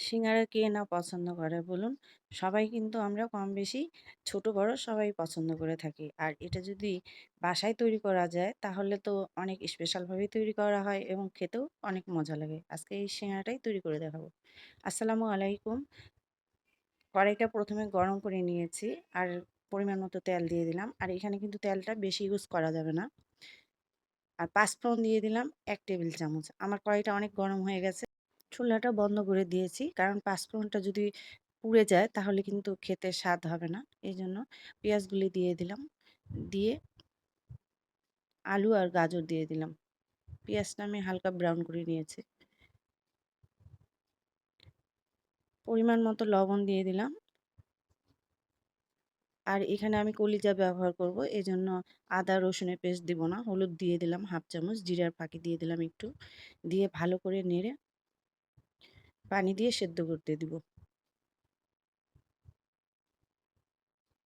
সিঙ্গারা কে না পছন্দ করে বলুন? সবাই কিন্তু আমরা কম বেশি ছোট, বড় সবাই পছন্দ করে থাকি। আর এটা যদি বাসায় তৈরি করা যায়, তাহলে তো অনেক স্পেশালভাবেই তৈরি করা হয় এবং খেতেও অনেক মজা লাগে। আজকে এই সিঙ্গারাটাই তৈরি করে দেখাবো। আসসালামু আলাইকুম। কড়াইটা প্রথমে গরম করে নিয়েছি আর পরিমাণ মতো তেল দিয়ে দিলাম। আর এখানে কিন্তু তেলটা বেশি ইউজ করা যাবে না। আর পাঁচফোড়ন দিয়ে দিলাম এক টেবিল চামচ। আমার কড়াইটা অনেক গরম হয়ে গেছে। চুলাটা বন্ধ করে দিয়েছি। কারণ পাঁচফোড়নটা যদি পুড়ে যায়, তাহলে কিন্তু খেতে স্বাদ হবে না। এই জন্য পেঁয়াজগুলি দিয়ে দিলাম। দিয়ে আলু আর গাজর দিয়ে দিলাম। পেঁয়াজটা আমি হালকা ব্রাউন করে নিয়েছি। পরিমাণ মতো লবণ দিয়ে দিলাম। আর এখানে আমি কলিজা ব্যবহার করব। এই জন্য আদা, রসুনের পেস্ট দিব না। হলুদ দিয়ে দিলাম হাফ চামচ। জিরার ফাঁকি দিয়ে দিলাম একটু। দিয়ে ভালো করে নেড়ে পানি দিয়ে সেদ্ধ করতে দিব।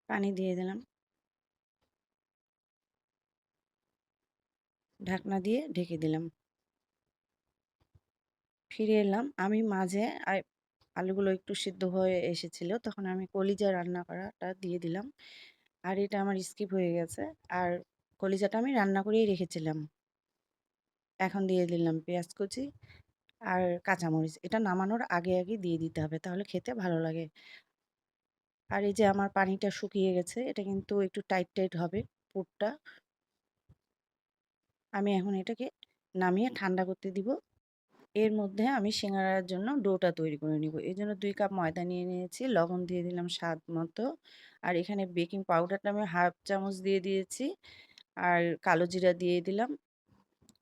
পানি দিয়ে দিলাম। ঢাকনা দিয়ে ঢেকে দিলাম। ফিরে এলাম। আমি মাঝে আলুগুলো একটু সিদ্ধ হয়ে এসেছিল, তখন আমি কলিজা রান্না করাটা দিয়ে দিলাম। আর এটা আমার স্কিপ হয়ে গেছে। আর কলিজাটা আমি রান্না করেই রেখেছিলাম। এখন দিয়ে দিলাম পেঁয়াজ কুচি। আর কাঁচামরিচ, এটা নামানোর আগে আগে দিয়ে দিতে হবে, তাহলে খেতে ভালো লাগে। আর এই যে আমার পানিটা শুকিয়ে গেছে, এটা কিন্তু একটু টাইট টাইট হবে পুরটা। আমি এখন এটাকে নামিয়ে ঠান্ডা করতে দিব। এর মধ্যে আমি সিঙ্গারার জন্য ডোটা তৈরি করে নিব। এই জন্য দুই কাপ ময়দা নিয়ে নিয়েছি, লবণ দিয়ে দিলাম স্বাদ মতো। আর এখানে বেকিং পাউডারটা আমি হাফ চামচ দিয়ে দিয়েছি। আর কালো জিরা দিয়ে দিলাম।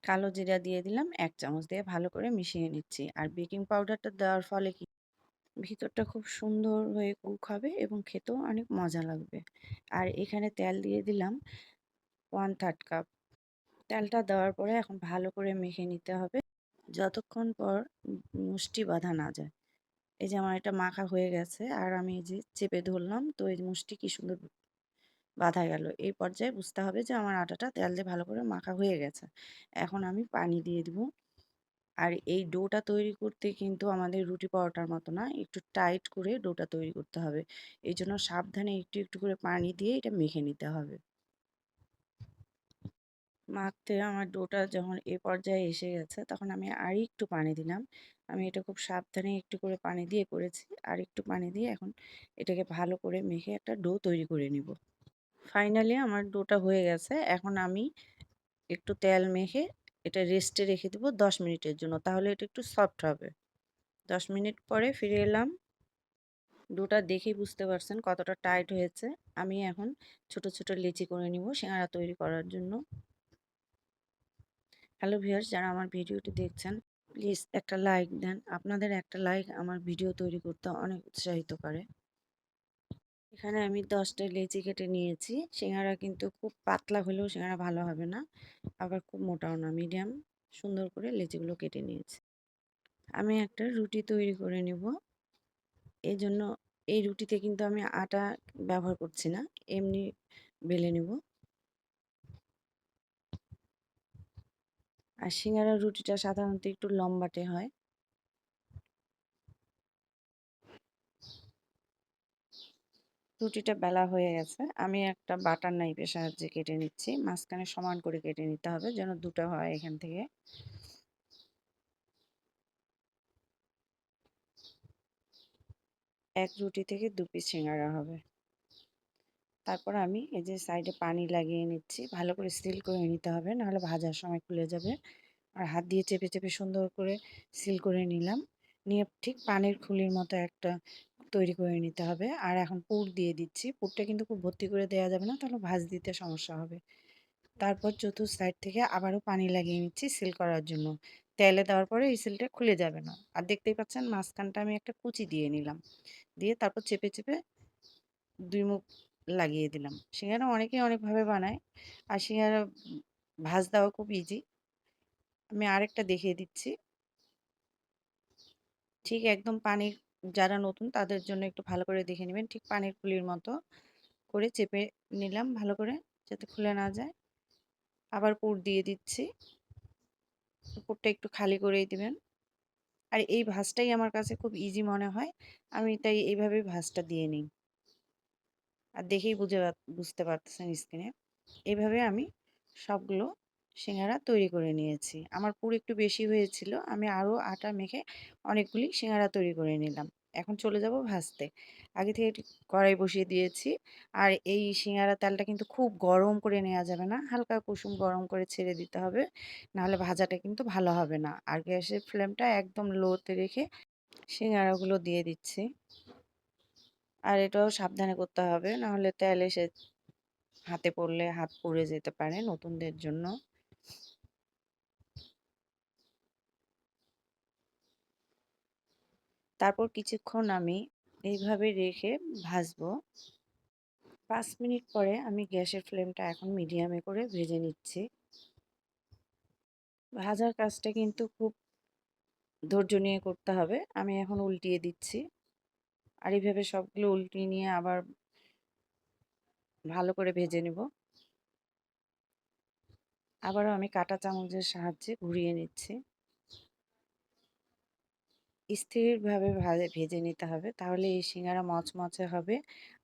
কালো জিরা দিয়ে দিলাম, এক চামচ দিয়ে ভালো করে মিশিয়ে নিচ্ছি। আর বেকিং পাউডারটা দেওয়ার ফলে কি? ভিতরটা খুব সুন্দর হয়ে কুক হবে এবং খেতেও অনেক মজা লাগবে। আর এখানে তেল দিয়ে দিলাম ওয়ান থার্ড কাপ তেলটা দেওয়ার পরে এখন ভালো করে মেখে নিতে হবে যতক্ষণ পর মুষ্টি বাঁধা না যায়। এই যে আমার এটা মাখা হয়ে গেছে, আর আমি এই যে চেপে ধরলাম, তো এই মুষ্টি কি সুন্দর বাঁধা গেল। এই পর্যায়ে বুঝতে হবে যে, আমার আটাটা তেল দিয়ে ভালো করে মাখা হয়ে গেছে। এখন আমি পানি দিয়ে দিব। আর এই ডোটা তৈরি করতে কিন্তু আমাদের রুটি পরোটার মতো না, একটু টাইট করে ডোটা তৈরি করতে হবে। এই জন্য সাবধানে একটু একটু করে পানি দিয়ে এটা মেখে নিতে হবে। মাখতে আমার ডোটা যখন এ পর্যায়ে এসে গেছে, তখন আমি আর একটু পানি দিলাম। আমি এটা খুব সাবধানে একটু করে পানি দিয়ে করেছি। আর একটু পানি দিয়ে এখন এটাকে ভালো করে মেখে একটা ডো তৈরি করে নিব। ফাইনালি আমার ডোটা হয়ে গেছে। এখন আমি একটু তেল মেখে এটা রেস্টে রেখে দেবো দশ মিনিটের জন্য। তাহলে এটা একটু সফট হবে। দশ মিনিট পরে ফিরে এলাম। ডোটা দেখেই বুঝতে পারছেন কতটা টাইট হয়েছে। আমি এখন ছোট ছোট লিচি করে নিব সিঙ্গারা তৈরি করার জন্য। হ্যালো ভিউয়ার্স যারা আমার ভিডিওটি দেখছেন প্লিজ একটা লাইক দেন। আপনাদের একটা লাইক আমার ভিডিও তৈরি করতে অনেক উৎসাহিত করে। এখানে আমি দশটা লেচি কেটে নিয়েছি। সিঙ্গারা কিন্তু খুব পাতলা হলেও সিঙ্গারা ভালো হবে না। আবার খুব মোটাও না, মিডিয়াম। সুন্দর করে লেচিগুলো কেটে নিয়েছি। আমি একটা রুটি তৈরি করে নেব। এই জন্য এই রুটিতে কিন্তু আমি আটা ব্যবহার করছি না, এমনি বেলে নেব। আর সিঙ্গারা রুটিটা সাধারণত একটু লম্বাটে হয়। রুটিটা বেলা হয়ে গেছে। আমি একটা বাটার নাইফের সাহায্যে কেটে নিচ্ছি। মাঝখানে সমান করে কেটে নিতে হবে যেন দুটো হয় এখান থেকে। এক রুটি থেকে দু পিস সিঙ্গারা হবে। তারপর আমি এই যে সাইডে পানি লাগিয়ে নিচ্ছি। ভালো করে সিল করে নিতে হবে, নাহলে ভাজার সময় খুলে যাবে। আর হাত দিয়ে চেপে চেপে সুন্দর করে সিল করে নিলাম। নিয়ে ঠিক পানির খুলির মতো একটা তৈরি করে নিতে হবে। আর এখন পুর দিয়ে দিচ্ছি। পুরটা কিন্তু খুব ভর্তি করে দেওয়া যাবে না, তাহলে ভাজ দিতে সমস্যা হবে। তারপর চতুর্থ সাইড থেকে আবারও পানি লাগিয়ে নিচ্ছি সিল করার জন্য। তেলে দেওয়ার পরে এই সিলটা খুলে যাবে না। আর দেখতেই পাচ্ছেন মাঝখানটা আমি একটা কুচি দিয়ে নিলাম। দিয়ে তারপর চেপে চেপে দুই মুখ লাগিয়ে দিলাম। সিঙ্গারা অনেকেই অনেকভাবে বানায়। আর সিঙ্গারা ভাজ দেওয়া খুব ইজি আমি আরেকটা দেখিয়ে দিচ্ছি। ঠিক একদম পানির যারা নতুন তাদের জন্য একটু ভালো করে দেখে নেবেন। ঠিক পানির ফুলির মতো করে চেপে নিলাম ভালো করে যাতে খুলে না যায়। আবার পুর দিয়ে দিচ্ছি। পুরটা একটু খালি করেই দিবেন। আর এই ভাঁজটাই আমার কাছে খুব ইজি মনে হয়। আমি তাই এইভাবেই ভাঁজটা দিয়ে নিই। আর দেখেই বুঝে বুঝতে পারতেছেন স্ক্রিনে এইভাবে আমি সবগুলো সিঙ্গারা তৈরি করে নিয়েছি। আমার পুর একটু বেশি হয়েছিল, আমি আরও আটা মেখে অনেকগুলি সিঙ্গারা তৈরি করে নিলাম। এখন চলে যাব ভাজতে। আগে থেকে কড়াই বসিয়ে দিয়েছি। আর এই সিঙ্গারা তেলটা কিন্তু খুব গরম করে নেওয়া যাবে না, হালকা কুসুম গরম করে ছেড়ে দিতে হবে, নাহলে ভাজাটা কিন্তু ভালো হবে না। আর গ্যাসের ফ্লেমটা একদম লোতে রেখে সিঙ্গারাগুলো দিয়ে দিচ্ছি। আর এটাও সাবধানে করতে হবে, নাহলে তেল এসে হাতে পড়লে হাত পুড়ে যেতে পারে নতুনদের জন্য। তারপর কিছুক্ষণ আমি এইভাবে রেখে ভাজবো। পাঁচ মিনিট পরে আমি গ্যাসের ফ্লেমটা এখন মিডিয়ামে করে ভেজে নিচ্ছি। ভাজার কাজটা কিন্তু খুব ধৈর্য নিয়ে করতে হবে। আমি এখন উল্টিয়ে দিচ্ছি। আর এইভাবে সবগুলো উল্টিয়ে নিয়ে আবার ভালো করে ভেজে নেব। আবারও আমি কাটা চামচের সাহায্যে ঘুরিয়ে নিচ্ছি। স্থিরভাবে ভাজে, ভেজে নিতে হবে। তাহলে এই সিঙ্গারা মচমচে হবে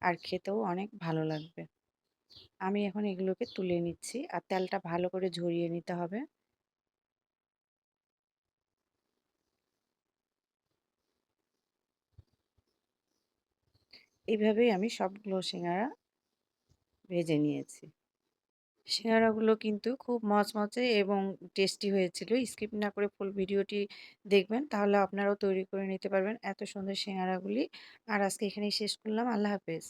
আর খেতেও অনেক ভালো লাগবে। আমি এখন এগুলোকে তুলে নিচ্ছি আর তেলটা ভালো করে ঝরিয়ে নিতে হবে। এইভাবেই আমি সবগুলো সিঙ্গারা ভেজে নিয়েছি। সিঙ্গারাগুলো কিন্তু খুব মচমচে এবং টেস্টি হয়েছিল। স্কিপ না করে ফুল ভিডিওটি দেখবেন, তাহলে আপনারাও তৈরি করে নিতে পারবেন এত সুন্দর সিঙ্গারাগুলি আর আজকে এখানেই শেষ করলাম। আল্লাহ হাফেজ।